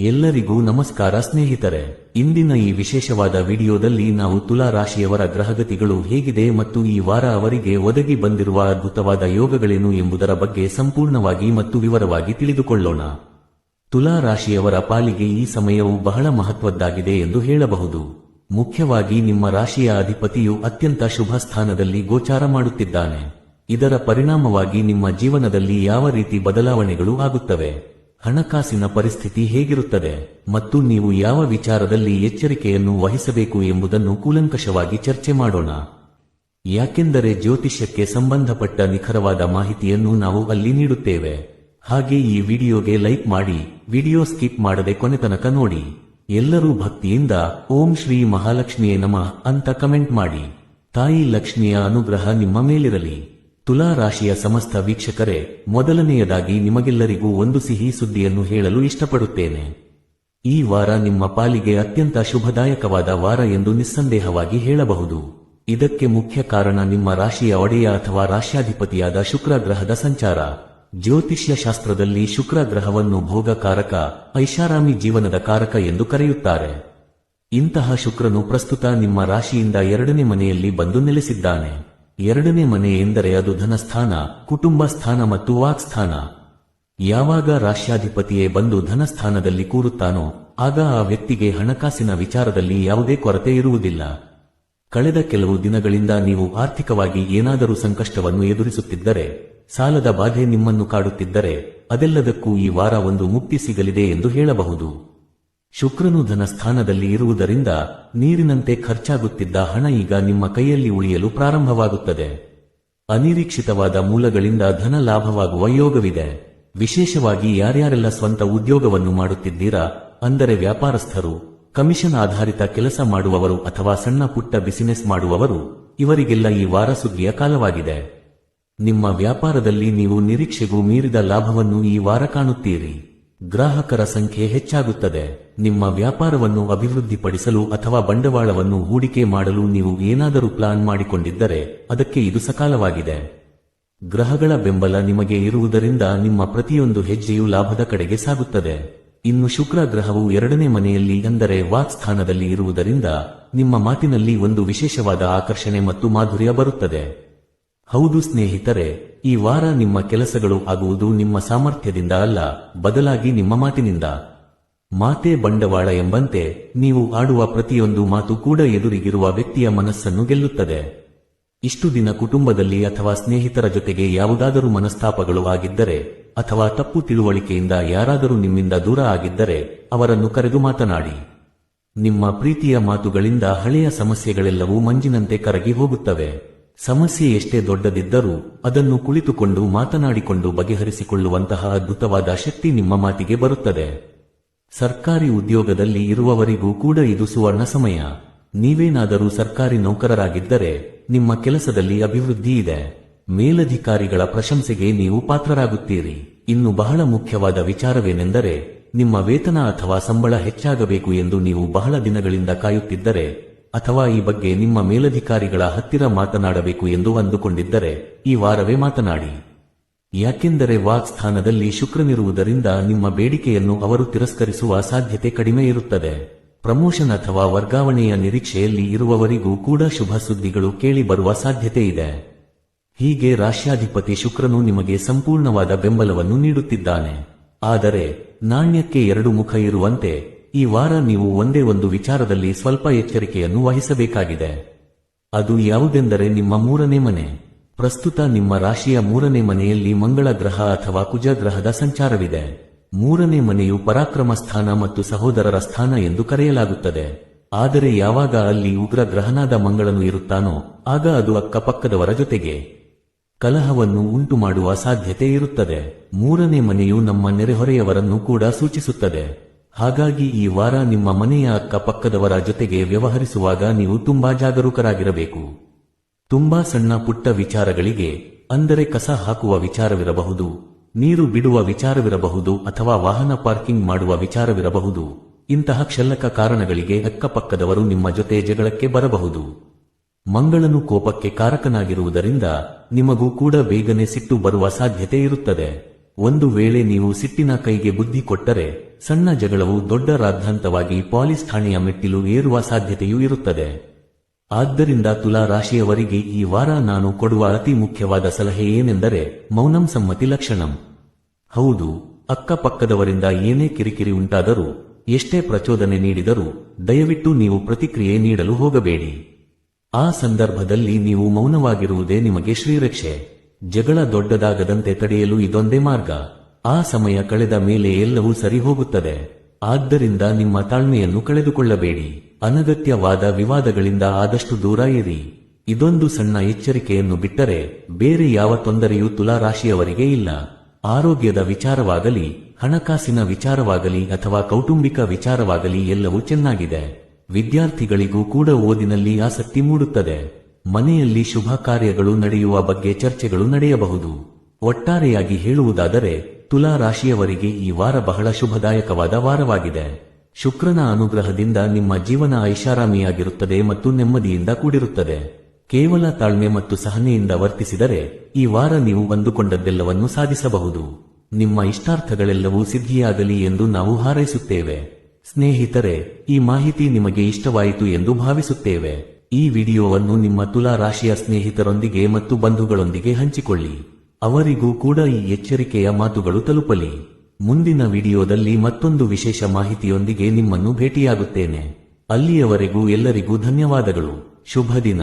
ಎಲ್ಲರಿಗೂ ನಮಸ್ಕಾರ ಸ್ನೇಹಿತರೆ. ಇಂದಿನ ಈ ವಿಶೇಷವಾದ ವಿಡಿಯೋದಲ್ಲಿ ನಾವು ತುಲಾ ರಾಶಿಯವರ ಗ್ರಹಗತಿಗಳು ಹೇಗಿದೆ ಮತ್ತು ಈ ವಾರ ಅವರಿಗೆ ಒದಗಿ ಬಂದಿರುವ ಅದ್ಭುತವಾದ ಯೋಗಗಳೇನು ಎಂಬುದರ ಬಗ್ಗೆ ಸಂಪೂರ್ಣವಾಗಿ ಮತ್ತು ವಿವರವಾಗಿ ತಿಳಿದುಕೊಳ್ಳೋಣ. ತುಲಾ ರಾಶಿಯವರ ಪಾಲಿಗೆ ಈ ಸಮಯವು ಬಹಳ ಮಹತ್ವದ್ದಾಗಿದೆ ಎಂದು ಹೇಳಬಹುದು. ಮುಖ್ಯವಾಗಿ ನಿಮ್ಮ ರಾಶಿಯ ಅಧಿಪತಿಯು ಅತ್ಯಂತ ಶುಭ ಸ್ಥಾನದಲ್ಲಿ ಗೋಚಾರ ಮಾಡುತ್ತಿದ್ದಾನೆ. ಇದರ ಪರಿಣಾಮವಾಗಿ ನಿಮ್ಮ ಜೀವನದಲ್ಲಿ ಯಾವ ರೀತಿ ಬದಲಾವಣೆಗಳು ಆಗುತ್ತವೆ? ಹಣಕಾಸಿನ ಪರಿಸ್ಥಿತಿ ಹೇಗಿರುತ್ತದೆ ಮತ್ತು ನೀವು ಯಾವ ವಿಚಾರದಲ್ಲಿ ಎಚ್ಚರಿಕೆಯನ್ನು ವಹಿಸಬೇಕು ಎಂಬುದನ್ನು ಕೂಲಂಕಷವಾಗಿ ಚರ್ಚೆ ಮಾಡೋಣ. ಯಾಕೆಂದರೆ ಜ್ಯೋತಿಷ್ಯಕ್ಕೆ ಸಂಬಂಧಪಟ್ಟ ನಿಖರವಾದ ಮಾಹಿತಿಯನ್ನು ನಾವು ಅಲ್ಲಿ ನೀಡುತ್ತೇವೆ. ಹಾಗೆ ಈ ವಿಡಿಯೋಗೆ ಲೈಕ್ ಮಾಡಿ, ವಿಡಿಯೋ ಸ್ಕಿಪ್ ಮಾಡದೆ ಕೊನೆತನಕ ನೋಡಿ. ಎಲ್ಲರೂ ಭಕ್ತಿಯಿಂದ ಓಂ ಶ್ರೀ ಮಹಾಲಕ್ಷ್ಮಿಯೇ ನಮಃ ಅಂತ ಕಮೆಂಟ್ ಮಾಡಿ. ತಾಯಿ ಲಕ್ಷ್ಮಿಯ ಅನುಗ್ರಹ ನಿಮ್ಮ ಮೇಲಿರಲಿ. ತುಲಾ ರಾಶಿಯ ಸಮಸ್ತ ವೀಕ್ಷಕರೇ, ಮೊದಲನೆಯದಾಗಿ ನಿಮಗೆಲ್ಲರಿಗೂ ಒಂದು ಸಿಹಿ ಸುದ್ದಿಯನ್ನು ಹೇಳಲು ಇಷ್ಟಪಡುತ್ತೇನೆ. ಈ ವಾರ ನಿಮ್ಮ ಪಾಲಿಗೆ ಅತ್ಯಂತ ಶುಭದಾಯಕವಾದ ವಾರ ಎಂದು ನಿಸ್ಸಂದೇಹವಾಗಿ ಹೇಳಬಹುದು. ಇದಕ್ಕೆ ಮುಖ್ಯ ಕಾರಣ ನಿಮ್ಮ ರಾಶಿಯ ಒಡೆಯ ಅಥವಾ ರಾಶ್ಯಾಧಿಪತಿಯಾದ ಶುಕ್ರ ಗ್ರಹದ ಸಂಚಾರ. ಜ್ಯೋತಿಷ್ಯ ಶಾಸ್ತ್ರದಲ್ಲಿ ಶುಕ್ರ ಗ್ರಹವನ್ನು ಭೋಗಕಾರಕ, ಐಷಾರಾಮಿ ಜೀವನದ ಕಾರಕ ಎಂದು ಕರೆಯುತ್ತಾರೆ. ಇಂತಹ ಶುಕ್ರನು ಪ್ರಸ್ತುತ ನಿಮ್ಮ ರಾಶಿಯಿಂದ ಎರಡನೇ ಮನೆಯಲ್ಲಿ ಬಂದು ನೆಲೆಸಿದ್ದಾನೆ. ಎರಡನೇ ಮನೆ ಎಂದರೆ ಅದು ಧನಸ್ಥಾನ, ಕುಟುಂಬ ಸ್ಥಾನ ಮತ್ತು ವಾಕ್ಸ್ಥಾನ ಯಾವಾಗ ರಾಷ್ಟ್ರಾಧಿಪತಿಯೇ ಬಂದು ಧನಸ್ಥಾನದಲ್ಲಿ ಕೂರುತ್ತಾನೋ, ಆಗ ಆ ವ್ಯಕ್ತಿಗೆ ಹಣಕಾಸಿನ ವಿಚಾರದಲ್ಲಿ ಯಾವುದೇ ಕೊರತೆ ಇರುವುದಿಲ್ಲ. ಕಳೆದ ಕೆಲವು ದಿನಗಳಿಂದ ನೀವು ಆರ್ಥಿಕವಾಗಿ ಏನಾದರೂ ಸಂಕಷ್ಟವನ್ನು ಎದುರಿಸುತ್ತಿದ್ದರೆ, ಸಾಲದ ಬಾಧೆ ನಿಮ್ಮನ್ನು ಕಾಡುತ್ತಿದ್ದರೆ, ಅದೆಲ್ಲದಕ್ಕೂ ಈ ವಾರ ಒಂದು ಮುಕ್ತಿ ಸಿಗಲಿದೆ ಎಂದು ಹೇಳಬಹುದು. ಶುಕ್ರನು ಧನ ಸ್ಥಾನದಲ್ಲಿ ಇರುವುದರಿಂದ ನೀರಿನಂತೆ ಖರ್ಚಾಗುತ್ತಿದ್ದ ಹಣ ಈಗ ನಿಮ್ಮ ಕೈಯಲ್ಲಿ ಉಳಿಯಲು ಪ್ರಾರಂಭವಾಗುತ್ತದೆ. ಅನಿರೀಕ್ಷಿತವಾದ ಮೂಲಗಳಿಂದ ಧನ ಲಾಭವಾಗುವ ಯೋಗವಿದೆ. ವಿಶೇಷವಾಗಿ ಯಾರ್ಯಾರೆಲ್ಲ ಸ್ವಂತ ಉದ್ಯೋಗವನ್ನು ಮಾಡುತ್ತಿದ್ದೀರಾ, ಅಂದರೆ ವ್ಯಾಪಾರಸ್ಥರು, ಕಮಿಷನ್ ಆಧಾರಿತ ಕೆಲಸ ಮಾಡುವವರು ಅಥವಾ ಸಣ್ಣ ಪುಟ್ಟ ಬಿಸಿನೆಸ್ ಮಾಡುವವರು, ಇವರಿಗೆಲ್ಲ ಈ ವಾರ ಸುಗ್ಗಿಯ ಕಾಲವಾಗಿದೆ. ನಿಮ್ಮ ವ್ಯಾಪಾರದಲ್ಲಿ ನೀವು ನಿರೀಕ್ಷೆಗೂ ಮೀರಿದ ಲಾಭವನ್ನು ಈ ವಾರ ಕಾಣುತ್ತೀರಿ. ಗ್ರಾಹಕರ ಸಂಖ್ಯೆ ಹೆಚ್ಚಾಗುತ್ತದೆ. ನಿಮ್ಮ ವ್ಯಾಪಾರವನ್ನು ಅಭಿವೃದ್ಧಿಪಡಿಸಲು ಅಥವಾ ಬಂಡವಾಳವನ್ನು ಹೂಡಿಕೆ ಮಾಡಲು ನೀವು ಏನಾದರೂ ಪ್ಲಾನ್ ಮಾಡಿಕೊಂಡಿದ್ದರೆ ಅದಕ್ಕೆ ಇದು ಸಕಾಲವಾಗಿದೆ. ಗ್ರಹಗಳ ಬೆಂಬಲ ನಿಮಗೆ ಇರುವುದರಿಂದ ನಿಮ್ಮ ಪ್ರತಿಯೊಂದು ಹೆಜ್ಜೆಯು ಲಾಭದ ಕಡೆಗೆ ಸಾಗುತ್ತದೆ. ಇನ್ನು ಶುಕ್ರ ಗ್ರಹವು ಎರಡನೇ ಮನೆಯಲ್ಲಿ ಅಂದರೆ ವಾಕ್ ಸ್ಥಾನದಲ್ಲಿ ಇರುವುದರಿಂದ ನಿಮ್ಮ ಮಾತಿನಲ್ಲಿ ಒಂದು ವಿಶೇಷವಾದ ಆಕರ್ಷಣೆ ಮತ್ತು ಮಾಧುರ್ಯ ಬರುತ್ತದೆ. ಹೌದು ಸ್ನೇಹಿತರೆ, ಈ ವಾರ ನಿಮ್ಮ ಕೆಲಸಗಳು ಆಗುವುದು ನಿಮ್ಮ ಸಾಮರ್ಥ್ಯದಿಂದ ಅಲ್ಲ, ಬದಲಾಗಿ ನಿಮ್ಮ ಮಾತಿನಿಂದ. ಮಾತೆ ಬಂಡವಾಳ ಎಂಬಂತೆ, ನೀವು ಆಡುವ ಪ್ರತಿಯೊಂದು ಮಾತು ಕೂಡ ಎದುರಿಗಿರುವ ವ್ಯಕ್ತಿಯ ಮನಸ್ಸನ್ನು ಗೆಲ್ಲುತ್ತದೆ. ಇಷ್ಟು ದಿನ ಕುಟುಂಬದಲ್ಲಿ ಅಥವಾ ಸ್ನೇಹಿತರ ಜೊತೆಗೆ ಯಾವುದಾದರೂ ಮನಸ್ತಾಪಗಳು ಆಗಿದ್ದರೆ, ಅಥವಾ ತಪ್ಪು ತಿಳುವಳಿಕೆಯಿಂದ ಯಾರಾದರೂ ನಿಮ್ಮಿಂದ ದೂರ ಆಗಿದ್ದರೆ, ಅವರನ್ನು ಕರೆದು ಮಾತನಾಡಿ. ನಿಮ್ಮ ಪ್ರೀತಿಯ ಮಾತುಗಳಿಂದ ಹಳೆಯ ಸಮಸ್ಯೆಗಳೆಲ್ಲವೂ ಮಂಜಿನಂತೆ ಕರಗಿ ಹೋಗುತ್ತವೆ. ಸಮಸ್ಯೆ ಎಷ್ಟೇ ದೊಡ್ಡದಿದ್ದರೂ ಅದನ್ನು ಕುಳಿತುಕೊಂಡು ಮಾತನಾಡಿಕೊಂಡು ಬಗೆಹರಿಸಿಕೊಳ್ಳುವಂತಹ ಅದ್ಭುತವಾದ ಶಕ್ತಿ ನಿಮ್ಮ ಮಾತಿಗೆ ಬರುತ್ತದೆ. ಸರ್ಕಾರಿ ಉದ್ಯೋಗದಲ್ಲಿ ಇರುವವರಿಗೂ ಕೂಡ ಇದು ಸುವರ್ಣ ಸಮಯ. ನೀವೇನಾದರೂ ಸರ್ಕಾರಿ ನೌಕರರಾಗಿದ್ದರೆ ನಿಮ್ಮ ಕೆಲಸದಲ್ಲಿ ಅಭಿವೃದ್ಧಿ ಇದೆ. ಮೇಲಧಿಕಾರಿಗಳ ಪ್ರಶಂಸೆಗೆ ನೀವು ಪಾತ್ರರಾಗುತ್ತೀರಿ. ಇನ್ನು ಬಹಳ ಮುಖ್ಯವಾದ ವಿಚಾರವೇನೆಂದರೆ ನಿಮ್ಮ ವೇತನ ಅಥವಾ ಸಂಬಳ ಹೆಚ್ಚಾಗಬೇಕು ಎಂದು ನೀವು ಬಹಳ ದಿನಗಳಿಂದ ಕಾಯುತ್ತಿದ್ದರೆ ಅಥವಾ ಈ ಬಗ್ಗೆ ನಿಮ್ಮ ಮೇಲಧಿಕಾರಿಗಳ ಹತ್ತಿರ ಮಾತನಾಡಬೇಕು ಎಂದು ಅಂದುಕೊಂಡಿದ್ದರೆ ಈ ವಾರವೇ ಮಾತನಾಡಿ. ಯಾಕೆಂದರೆ ವಾಕ್ ಸ್ಥಾನದಲ್ಲಿ ಶುಕ್ರನಿರುವುದರಿಂದ ನಿಮ್ಮ ಬೇಡಿಕೆಯನ್ನು ಅವರು ತಿರಸ್ಕರಿಸುವ ಸಾಧ್ಯತೆ ಕಡಿಮೆ ಇರುತ್ತದೆ. ಪ್ರಮೋಷನ್ ಅಥವಾ ವರ್ಗಾವಣೆಯ ನಿರೀಕ್ಷೆಯಲ್ಲಿ ಇರುವವರಿಗೂ ಕೂಡ ಶುಭ ಸುದ್ದಿಗಳು ಕೇಳಿ ಬರುವ ಸಾಧ್ಯತೆ ಇದೆ. ಹೀಗೆ ರಾಶ್ಯಾಧಿಪತಿ ಶುಕ್ರನು ನಿಮಗೆ ಸಂಪೂರ್ಣವಾದ ಬೆಂಬಲವನ್ನು ನೀಡುತ್ತಿದ್ದಾನೆ. ಆದರೆ ನಾಣ್ಯಕ್ಕೆ ಎರಡು ಮುಖ ಇರುವಂತೆ ಈ ವಾರ ನೀವು ಒಂದೇ ಒಂದು ವಿಚಾರದಲ್ಲಿ ಸ್ವಲ್ಪ ಎಚ್ಚರಿಕೆಯನ್ನು ವಹಿಸಬೇಕಾಗಿದೆ. ಅದು ಯಾವುದೆಂದರೆ ನಿಮ್ಮ ಮೂರನೇ ಮನೆ. ಪ್ರಸ್ತುತ ನಿಮ್ಮ ರಾಶಿಯ ಮೂರನೇ ಮನೆಯಲ್ಲಿ ಮಂಗಳ ಗ್ರಹ ಅಥವಾ ಕುಜ ಗ್ರಹದ ಸಂಚಾರವಿದೆ. ಮೂರನೇ ಮನೆಯು ಪರಾಕ್ರಮ ಸ್ಥಾನ ಮತ್ತು ಸಹೋದರರ ಸ್ಥಾನ ಎಂದು ಕರೆಯಲಾಗುತ್ತದೆ. ಆದರೆ ಯಾವಾಗ ಅಲ್ಲಿ ಉಗ್ರ ಗ್ರಹನಾದ ಮಂಗಳನು ಇರುತ್ತಾನೋ, ಆಗ ಅದು ಅಕ್ಕಪಕ್ಕದವರ ಜೊತೆಗೆ ಕಲಹವನ್ನು ಉಂಟು ಮಾಡುವ ಸಾಧ್ಯತೆ ಇರುತ್ತದೆ. ಮೂರನೇ ಮನೆಯು ನಮ್ಮ ನೆರೆಹೊರೆಯವರನ್ನು ಕೂಡ ಸೂಚಿಸುತ್ತದೆ. ಹಾಗಾಗಿ ಈ ವಾರ ನಿಮ್ಮ ಮನೆಯ ಅಕ್ಕಪಕ್ಕದವರ ಜೊತೆಗೆ ವ್ಯವಹರಿಸುವಾಗ ನೀವು ತುಂಬಾ ಜಾಗರೂಕರಾಗಿರಬೇಕು. ತುಂಬಾ ಸಣ್ಣ ಪುಟ್ಟ ವಿಚಾರಗಳಿಗೆ, ಅಂದರೆ ಕಸ ಹಾಕುವ ವಿಚಾರವಿರಬಹುದು, ನೀರು ಬಿಡುವ ವಿಚಾರವಿರಬಹುದು ಅಥವಾ ವಾಹನ ಪಾರ್ಕಿಂಗ್ ಮಾಡುವ ವಿಚಾರವಿರಬಹುದು, ಇಂತಹ ಕ್ಷಲ್ಲಕ ಕಾರಣಗಳಿಗೆ ಅಕ್ಕಪಕ್ಕದವರು ನಿಮ್ಮ ಜೊತೆ ಜಗಳಕ್ಕೆ ಬರಬಹುದು. ಮಂಗಳನು ಕೋಪಕ್ಕೆ ಕಾರಕನಾಗಿರುವುದರಿಂದ ನಿಮಗೂ ಕೂಡ ಬೇಗನೆ ಸಿಟ್ಟು ಬರುವ ಸಾಧ್ಯತೆ ಇರುತ್ತದೆ. ಒಂದು ವೇಳೆ ನೀವು ಸಿಟ್ಟಿನ ಕೈಗೆ ಬುದ್ಧಿ ಕೊಟ್ಟರೆ, ಸಣ್ಣ ಜಗಳವು ದೊಡ್ಡ ರಾದ್ಧಾಂತವಾಗಿ ಪಾಲಿಸ್ ಠಾಣೆಯ ಮೆಟ್ಟಿಲು ಏರುವ ಸಾಧ್ಯತೆಯೂ ಇರುತ್ತದೆ. ಆದ್ದರಿಂದ ತುಲಾ ರಾಶಿಯವರಿಗೆ ಈ ವಾರ ನಾನು ಕೊಡುವ ಅತಿ ಮುಖ್ಯವಾದ ಸಲಹೆ ಏನೆಂದರೆ, ಮೌನಂ ಸಮ್ಮತಿ ಲಕ್ಷಣಂ. ಹೌದು ಅಕ್ಕಪಕ್ಕದವರಿಂದ ಏನೇ ಕಿರಿಕಿರಿ ಉಂಟಾದರೂ, ಎಷ್ಟೇ ಪ್ರಚೋದನೆ ನೀಡಿದರೂ, ದಯವಿಟ್ಟು ನೀವು ಪ್ರತಿಕ್ರಿಯೆ ನೀಡಲು ಹೋಗಬೇಡಿ. ಆ ಸಂದರ್ಭದಲ್ಲಿ ನೀವು ಮೌನವಾಗಿರುವುದೇ ನಿಮಗೆ ಶ್ರೀರಕ್ಷೆ. ಜಗಳ ದೊಡ್ಡದಾಗದಂತೆ ತಡೆಯಲು ಇದೊಂದೇ ಮಾರ್ಗ. ಆ ಸಮಯ ಕಳೆದ ಮೇಲೆ ಎಲ್ಲವೂ ಸರಿ ಹೋಗುತ್ತದೆ ಆದ್ದರಿಂದ ನಿಮ್ಮ ತಾಳ್ಮೆಯನ್ನು ಕಳೆದುಕೊಳ್ಳಬೇಡಿ. ಅನಗತ್ಯವಾದ ವಿವಾದಗಳಿಂದ ಆದಷ್ಟು ದೂರ ಇರಿ. ಇದೊಂದು ಸಣ್ಣ ಎಚ್ಚರಿಕೆಯನ್ನು ಬಿಟ್ಟರೆ ಬೇರೆ ಯಾವ ತೊಂದರೆಯೂ ತುಲಾ ರಾಶಿಯವರಿಗೆ ಇಲ್ಲ. ಆರೋಗ್ಯದ ವಿಚಾರವಾಗಲಿ, ಹಣಕಾಸಿನ ವಿಚಾರವಾಗಲಿ ಅಥವಾ ಕೌಟುಂಬಿಕ ವಿಚಾರವಾಗಲಿ ಎಲ್ಲವೂ ಚೆನ್ನಾಗಿದೆ. ವಿದ್ಯಾರ್ಥಿಗಳಿಗೂ ಕೂಡ ಓದಿನಲ್ಲಿ ಆಸಕ್ತಿ ಮೂಡುತ್ತದೆ. ಮನೆಯಲ್ಲಿ ಶುಭ ಕಾರ್ಯಗಳು ನಡೆಯುವ ಬಗ್ಗೆ ಚರ್ಚೆಗಳು ನಡೆಯಬಹುದು. ಒಟ್ಟಾರೆಯಾಗಿ ಹೇಳುವುದಾದರೆ ತುಲಾ ರಾಶಿಯವರಿಗೆ ಈ ವಾರ ಬಹಳ ಶುಭದಾಯಕವಾದ ವಾರವಾಗಿದೆ. ಶುಕ್ರನ ಅನುಗ್ರಹದಿಂದ ನಿಮ್ಮ ಜೀವನ ಐಷಾರಾಮಿಯಾಗಿರುತ್ತದೆ ಮತ್ತು ನೆಮ್ಮದಿಯಿಂದ ಕೂಡಿರುತ್ತದೆ. ಕೇವಲ ತಾಳ್ಮೆ ಮತ್ತು ಸಹನೆಯಿಂದ ವರ್ತಿಸಿದರೆ, ಈ ವಾರ ನೀವು ಅಂದುಕೊಂಡದ್ದೆಲ್ಲವನ್ನು ಸಾಧಿಸಬಹುದು. ನಿಮ್ಮ ಇಷ್ಟಾರ್ಥಗಳೆಲ್ಲವೂ ಸಿದ್ಧಿಯಾಗಲಿ ಎಂದು ನಾವು ಹಾರೈಸುತ್ತೇವೆ. ಸ್ನೇಹಿತರೆ, ಈ ಮಾಹಿತಿ ನಿಮಗೆ ಇಷ್ಟವಾಯಿತು ಎಂದು ಭಾವಿಸುತ್ತೇವೆ. ಈ ವಿಡಿಯೋವನ್ನು ನಿಮ್ಮ ತುಲಾ ರಾಶಿಯ ಸ್ನೇಹಿತರೊಂದಿಗೆ ಮತ್ತು ಬಂಧುಗಳೊಂದಿಗೆ ಹಂಚಿಕೊಳ್ಳಿ. ಅವರಿಗೂ ಕೂಡ ಈ ಎಚ್ಚರಿಕೆಯ ಮಾತುಗಳು ತಲುಪಲಿ. ಮುಂದಿನ ವಿಡಿಯೋದಲ್ಲಿ ಮತ್ತೊಂದು ವಿಶೇಷ ಮಾಹಿತಿಯೊಂದಿಗೆ ನಿಮ್ಮನ್ನು ಭೇಟಿಯಾಗುತ್ತೇನೆ. ಅಲ್ಲಿಯವರೆಗೂ ಎಲ್ಲರಿಗೂ ಧನ್ಯವಾದಗಳು. ಶುಭ ದಿನ.